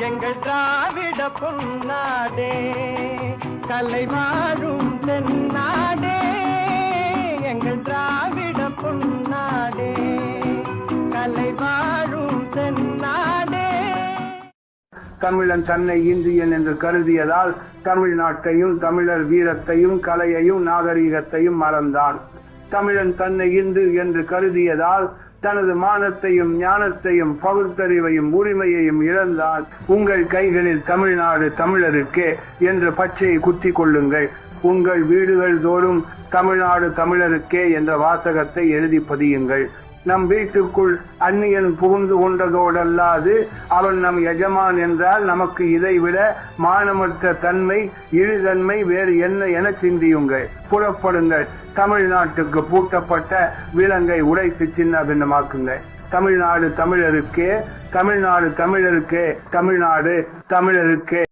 எங்கள் திராவிட பொன்னாடே கலை வாழும் தென்னாடே. எங்கள் திராவிட பொன்னாடே கலை வாழும் தென்னாடே. தமிழன் தன்னை இந்தியன் என்று கருதியதால் தமிழ்நாட்டையும் தமிழர் வீரத்தையும் கலையையும் நாகரீகத்தையும் மறந்தான் தமிழன் தன்னை இந்து என்று கருதியதால் தனது மானத்தையும் ஞானத்தையும் பகுத்தறிவையும் உரிமையையும் இழந்தால் உங்கள் கைகளில் தமிழ்நாடு தமிழருக்கே என்ற பச்சையை குத்தி கொள்ளுங்கள். உங்கள் வீடுகள் தோறும் தமிழ்நாடு தமிழருக்கே என்ற வாசகத்தை எழுதி பதியுங்கள். நம் வீட்டுக்குள் அந்நியன் புகுந்து கொண்டதோடல்லாது அவன் நம் எஜமான் என்றால் நமக்கு இதைவிட மானமற்ற தன்மை இழிதன்மை வேறு என்ன என சிந்தியுங்கள். புறப்படுங்கள். தமிழ்நாட்டுக்கு பூட்டப்பட்ட விலங்கை உடைத்து சின்ன பின்னமாக்குங்கள் தமிழ்நாடு தமிழருக்கே தமிழ்நாடு தமிழருக்கே தமிழ்நாடு தமிழருக்கே.